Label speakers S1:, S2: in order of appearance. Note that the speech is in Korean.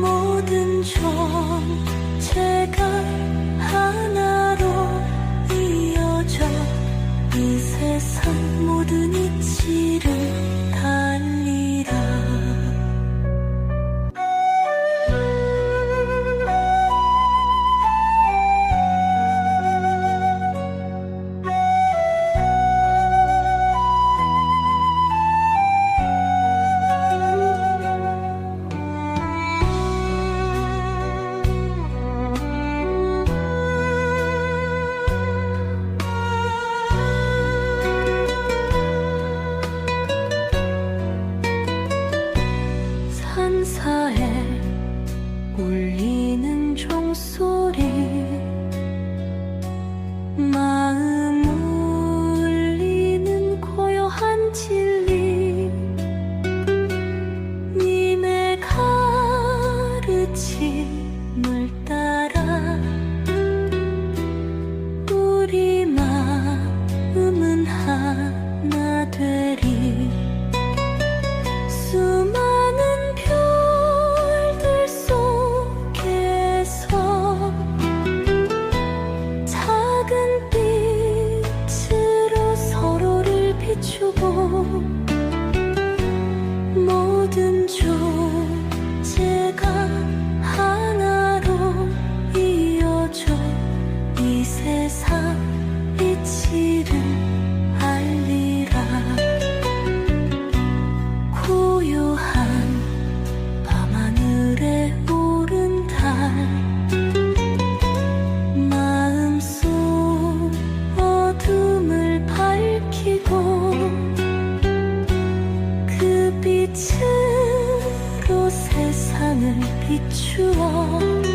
S1: 모든 저 사에 울리는 종소리. 마음 울리는 고요한 진리. 님의 가르침을 따라 우리 마음은 하나 되리. 수많은 사랑을 비추어.